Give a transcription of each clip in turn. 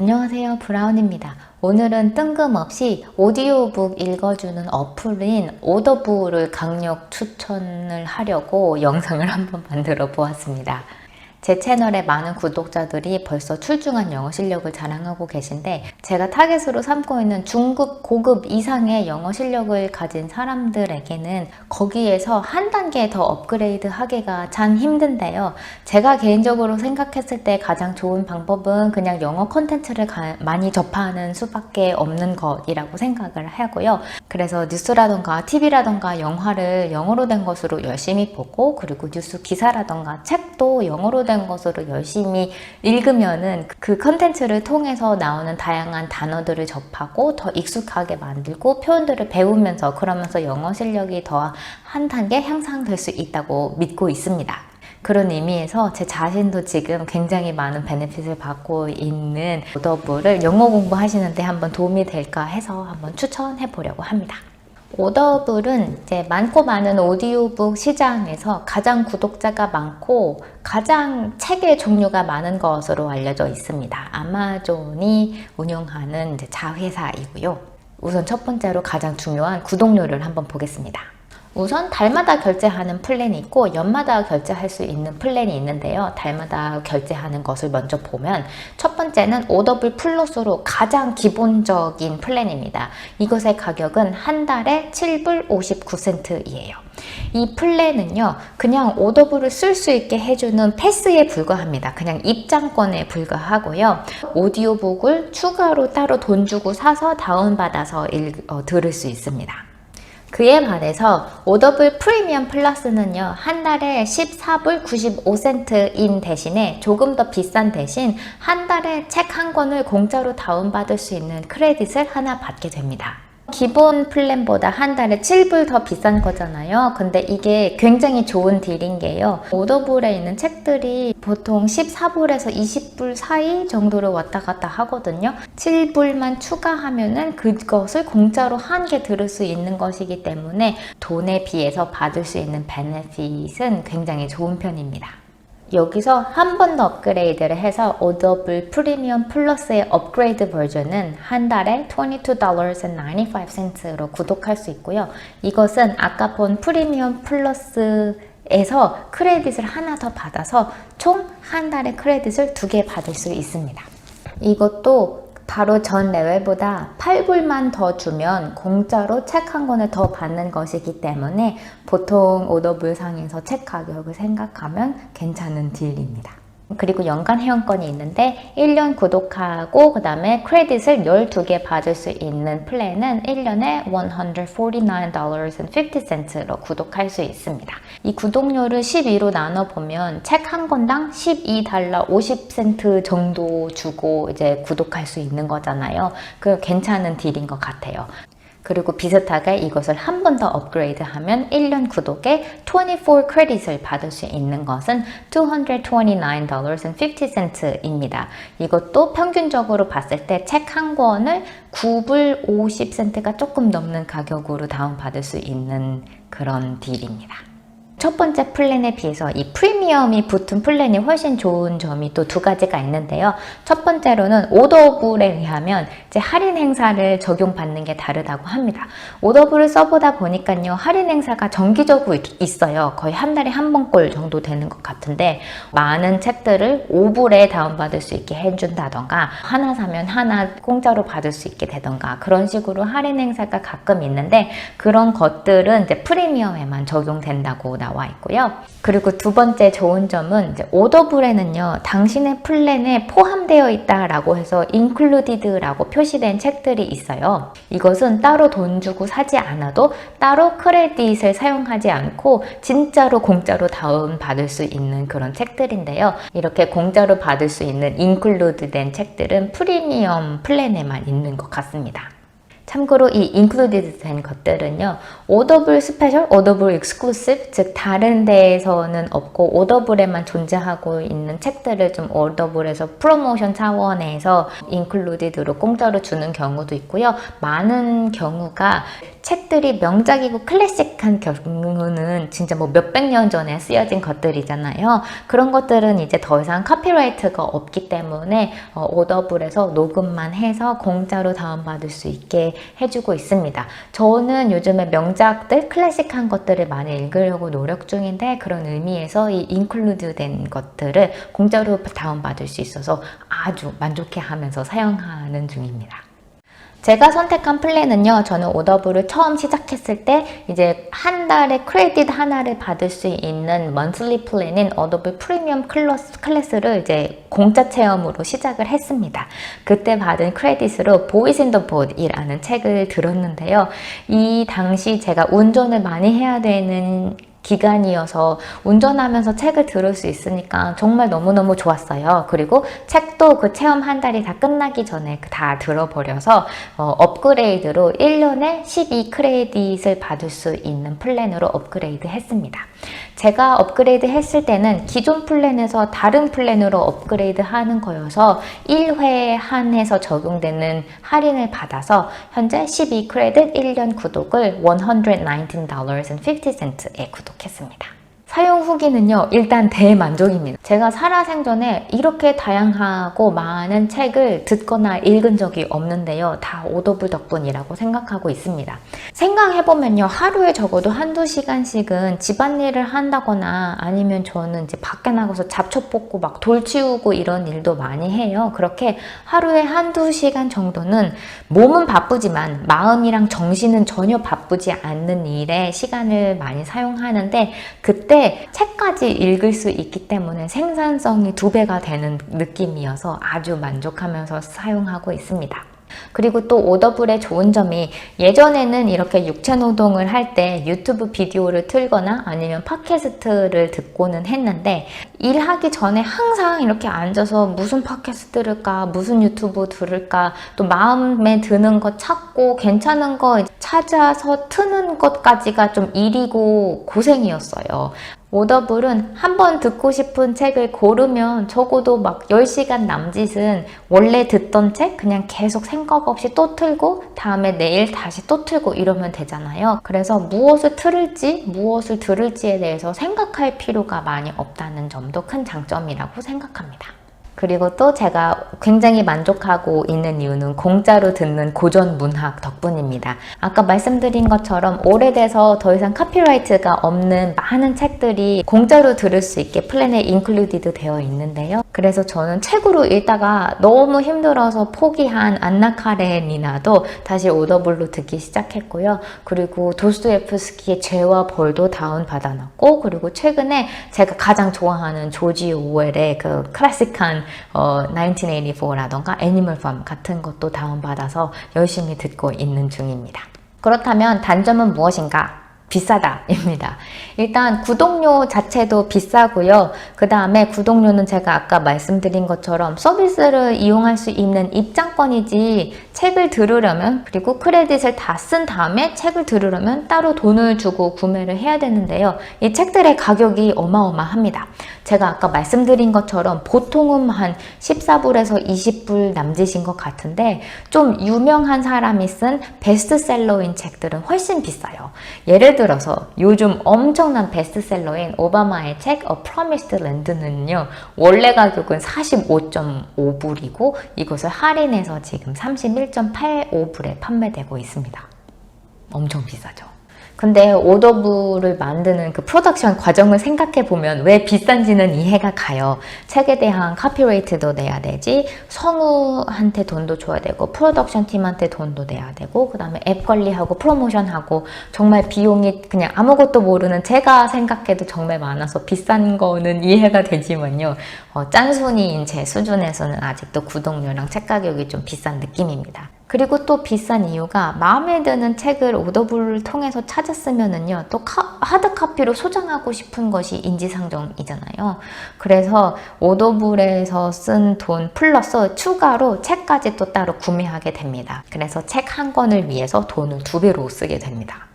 안녕하세요. 브라운입니다. 오늘은 뜬금없이 오디오북 읽어주는 어플인 오더북을 강력 추천을 하려고 영상을 한번 만들어 보았습니다. 제 채널에 많은 구독자들이 벌써 출중한 영어 실력을 자랑하고 계신데 제가 타겟으로 삼고 있는 중급, 고급 이상의 영어 실력을 가진 사람들에게는 거기에서 한 단계 더 업그레이드 하기가 참 힘든데요. 제가 개인적으로 생각했을 때 가장 좋은 방법은 그냥 영어 콘텐츠를 가- 많이 접하는 수밖에 없는 것이라고 생각을 하고요. 그래서 뉴스라던가 TV라던가 영화를 영어로 된 것으로 열심히 보고 그리고 뉴스 기사라던가 책도 영어로 된 것으로 열심히 읽으면은 그 컨텐츠를 통해서 나오는 다양한 단어들을 접하고 더 익숙하게 만들고 표현들을 배우면서 그러면서 영어 실력이 더 한 단계 향상될 수 있다고 믿고 있습니다. 그런 의미에서 제 자신도 지금 굉장히 많은 베네핏을 받고 있는 오더블을 영어 공부하시는데 한번 도움이 될까 해서 한번 추천해 보려고 합니다. 오더블은 이제 많고 많은 오디오북 시장에서 가장 구독자가 많고 가장 책의 종류가 많은 것으로 알려져 있습니다. 아마존이 운영하는 자회사이고요. 우선 첫 번째로 가장 중요한 구독료를 한번 보겠습니다. 우선 달마다 결제하는 플랜이 있고 연마다 결제할 수 있는 플랜이 있는데요. 달마다 결제하는 것을 먼저 보면 첫 번째는 오더블 플러스로 가장 기본적인 플랜입니다. 이것의 가격은 한 달에 7불 59센트이에요. 이 플랜은요, 그냥 오더블을 쓸 수 있게 해주는 패스에 불과합니다. 그냥 입장권에 불과하고요. 오디오북을 추가로 따로 돈 주고 사서 다운받아서 읽, 어, 들을 수 있습니다. 그에 반해서 오더블 프리미엄 플러스는요 한 달에 14불 95센트인 대신에 조금 더 비싼 대신 한 달에 책 한 권을 공짜로 다운받을 수 있는 크레딧을 하나 받게 됩니다. 기본 플랜보다 한 달에 7불 더 비싼 거잖아요. 근데 이게 굉장히 좋은 딜인 게요. 오더블에 있는 책들이 보통 14불에서 20불 사이 정도로 왔다 갔다 하거든요. 7불만 추가하면은 그것을 공짜로 한 개 들을 수 있는 것이기 때문에 돈에 비해서 받을 수 있는 베네핏은 굉장히 좋은 편입니다. 여기서 한 번 더 업그레이드를 해서 오더블 프리미엄 플러스의 업그레이드 버전은 한 달에 $22.95로 구독할 수 있고요. 이것은 아까 본 프리미엄 플러스 에서 크레딧을 하나 더 받아서 총 한 달에 크레딧을 두 개 받을 수 있습니다. 이것도 바로 전 레벨보다 8불만 더 주면 공짜로 책 한 권을 더 받는 것이기 때문에 보통 오더블 상에서 책 가격을 생각하면 괜찮은 딜입니다. 그리고 연간 회원권이 있는데 1년 구독하고 그 다음에 크레딧을 12개 받을 수 있는 플랜은 1년에 $149.50로 구독할 수 있습니다. 이 구독료를 12로 나눠보면 책 한 권당 12달러 50센트 정도 주고 이제 구독할 수 있는 거잖아요. 그 괜찮은 딜인 것 같아요. 그리고 비슷하게 이것을 한 번 더 업그레이드 하면 1년 구독에 24 크레딧을 받을 수 있는 것은 $229.50입니다. 이것도 평균적으로 봤을 때 책 한 권을 9불 50센트가 조금 넘는 가격으로 다운받을 수 있는 그런 딜입니다. 첫 번째 플랜에 비해서 이 프리미엄이 붙은 플랜이 훨씬 좋은 점이 또 두 가지가 있는데요. 첫 번째로는 오더블에 의하면 이제 할인 행사를 적용받는 게 다르다고 합니다. 오더블을 써보다 보니까요. 할인 행사가 정기적으로 있- 있어요. 거의 한 달에 한 번꼴 정도 되는 것 같은데 많은 책들을 5불에 다운받을 수 있게 해준다던가 하나 사면 하나 공짜로 받을 수 있게 되던가 그런 식으로 할인 행사가 가끔 있는데 그런 것들은 이제 프리미엄에만 적용된다고 나와 있고요. 그리고 두 번째 좋은 점은 오더블에는요, 당신의 플랜에 포함되어 있다라고 해서 included라고 표시된 책들이 있어요. 이것은 따로 돈 주고 사지 않아도 따로 크레딧을 사용하지 않고 진짜로 공짜로 다운 받을 수 있는 그런 책들인데요. 이렇게 공짜로 받을 수 있는 include 된 책들은 프리미엄 플랜에만 있는 것 같습니다. 참고로 이 included 된 것들은요, 오더블 스페셜, 오더블 익스클루시브, 즉 다른 데에서는 없고 오더블에만 존재하고 있는 책들을 좀 오더블에서 프로모션 차원에서 인클루디드로 공짜로 주는 경우도 있고요. 많은 경우가 책들이 명작이고 클래식한 경우는 진짜 뭐 몇백 년 전에 쓰여진 것들이잖아요. 그런 것들은 이제 더 이상 카피라이트가 없기 때문에 어, 오더블에서 녹음만 해서 공짜로 다운받을 수 있게 해주고 있습니다. 저는 요즘에 명 작들, 클래식한 것들을 많이 읽으려고 노력 중인데 그런 의미에서 이 인클루드 된 것들을 공짜로 다운받을 수 있어서 아주 만족해 하면서 사용하는 중입니다. 제가 선택한 플랜은요, 저는 오더블을 처음 시작했을 때 이제 한 달에 크레딧 하나를 받을 수 있는 먼슬리 플랜인 오더블 프리미엄 클래스, 클래스를 이제 공짜 체험으로 시작을 했습니다. 그때 받은 크레딧으로 보이스 인더 보드이라는 책을 들었는데요. 이 당시 제가 운전을 많이 해야 되는 기간이어서 운전하면서 책을 들을 수 있으니까 정말 너무너무 좋았어요. 그리고 책도 그 체험 한 달이 다 끝나기 전에 다 들어버려서 어, 업그레이드로 1년에 12 크레딧을 받을 수 있는 플랜으로 업그레이드 했습니다. 제가 업그레이드 했을 때는 기존 플랜에서 다른 플랜으로 업그레이드 하는 거여서 1회 한해서 적용되는 할인을 받아서 현재 12 크레딧 1년 구독을 $119.50에 구독 했습니다. 사용 후기는요, 일단 대만족입니다. 제가 살아생전에 이렇게 다양하고 많은 책을 듣거나 읽은 적이 없는데요. 다 오더블 덕분이라고 생각하고 있습니다. 생각해보면요, 하루에 적어도 한두 시간씩은 집안일을 한다거나 아니면 저는 이제 밖에 나가서 잡초 뽑고 막 돌 치우고 이런 일도 많이 해요. 그렇게 하루에 한두 시간 정도는 몸은 바쁘지만 마음이랑 정신은 전혀 바쁘지 않는 일에 시간을 많이 사용하는데 그때 책까지 읽을 수 있기 때문에 생산성이 두 배가 되는 느낌이어서 아주 만족하면서 사용하고 있습니다. 그리고 또 오더블의 좋은 점이 예전에는 이렇게 육체 노동을 할 때 유튜브 비디오를 틀거나 아니면 팟캐스트를 듣고는 했는데 일하기 전에 항상 이렇게 앉아서 무슨 팟캐스트 들을까 무슨 유튜브 들을까 또 마음에 드는 거 찾고 괜찮은 거 찾아서 트는 것까지가 좀 일이고 고생이었어요. 오더블은 한 번 듣고 싶은 책을 고르면 적어도 막 10시간 남짓은 원래 듣던 책 그냥 계속 생각 없이 또 틀고 다음에 내일 다시 또 틀고 이러면 되잖아요. 그래서 무엇을 틀을지 무엇을 들을지에 대해서 생각할 필요가 많이 없다는 점도 큰 장점이라고 생각합니다. 그리고 또 제가 굉장히 만족하고 있는 이유는 공짜로 듣는 고전 문학 덕분입니다. 아까 말씀드린 것처럼 오래돼서 더 이상 카피라이트가 없는 많은 책들이 공짜로 들을 수 있게 플랜에 인클루디드 되어 있는데요. 그래서 저는 책으로 읽다가 너무 힘들어서 포기한 안나 카레니나도 다시 오더블로 듣기 시작했고요. 그리고 도스토예프스키의 죄와 벌도 다운 받아놨고 그리고 최근에 제가 가장 좋아하는 조지 오웰의 그 클래식한 어, 1984라던가 애니멀 팜 같은 것도 다운받아서 열심히 듣고 있는 중입니다. 그렇다면 단점은 무엇인가? 비싸다입니다. 일단 구독료 자체도 비싸고요. 그 다음에 구독료는 제가 아까 말씀드린 것처럼 서비스를 이용할 수 있는 입장권이지 책을 들으려면 그리고 크레딧을 다 쓴 다음에 책을 들으려면 따로 돈을 주고 구매를 해야 되는데요. 이 책들의 가격이 어마어마합니다. 제가 아까 말씀드린 것처럼 보통은 한 14불에서 20불 남짓인 것 같은데 좀 유명한 사람이 쓴 베스트셀러인 책들은 훨씬 비싸요. 예를 들어서 요즘 엄청난 베스트셀러인 오바마의 책 A Promised Land는요. 원래 가격은 45.5불이고 이것을 할인해서 지금 31.85불에 판매되고 있습니다. 엄청 비싸죠. 근데 오더블을 만드는 그 프로덕션 과정을 생각해 보면 왜 비싼지는 이해가 가요. 책에 대한 카피레이트도 내야 되지, 성우한테 돈도 줘야 되고, 프로덕션 팀한테 돈도 내야 되고, 그 다음에 앱 관리하고 프로모션하고 정말 비용이 그냥 아무것도 모르는 제가 생각해도 정말 많아서 비싼 거는 이해가 되지만요. 어, 짠순이인 제 수준에서는 아직도 구독료랑 책 가격이 좀 비싼 느낌입니다. 그리고 또 비싼 이유가 마음에 드는 책을 오더블을 통해서 찾았으면은요, 또 카, 하드 카피로 소장하고 싶은 것이 인지상정이잖아요. 그래서 오더블에서 쓴 돈 플러스 추가로 책까지 또 따로 구매하게 됩니다. 그래서 책 한 권을 위해서 돈을 두 배로 쓰게 됩니다.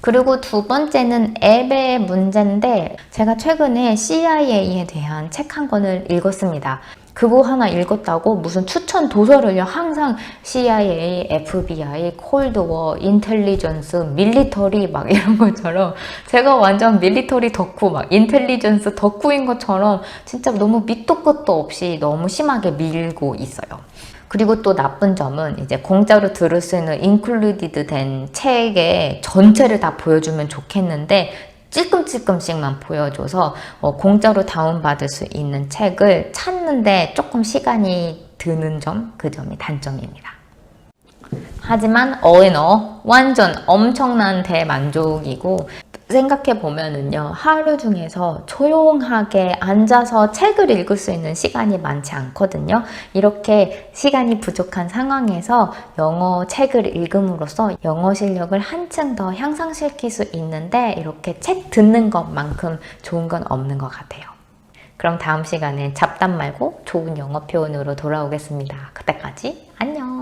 그리고 두 번째는 앱의 문제인데 제가 최근에 CIA에 대한 책 한 권을 읽었습니다. 그거 하나 읽었다고 무슨 추천 도서를요 항상 CIA, FBI, 콜드워, 인텔리전스, 밀리터리 막 이런 것처럼 제가 완전 밀리터리 덕후 막 인텔리전스 덕후인 것처럼 진짜 너무 밑도 끝도 없이 너무 심하게 밀고 있어요. 그리고 또 나쁜 점은 이제 공짜로 들을 수 있는 인클루디드 된 책의 전체를 다 보여주면 좋겠는데 찔끔찔끔씩만 보여줘서 어, 공짜로 다운받을 수 있는 책을 찾는데 조금 시간이 드는 점, 그 점이 단점입니다. 하지만 어인어 완전 엄청난 대만족이고 생각해 보면은요 하루 중에서 조용하게 앉아서 책을 읽을 수 있는 시간이 많지 않거든요. 이렇게 시간이 부족한 상황에서 영어 책을 읽음으로써 영어 실력을 한층 더 향상시킬 수 있는데 이렇게 책 듣는 것만큼 좋은 건 없는 것 같아요. 그럼 다음 시간에 잡담 말고 좋은 영어 표현으로 돌아오겠습니다. 그때까지 안녕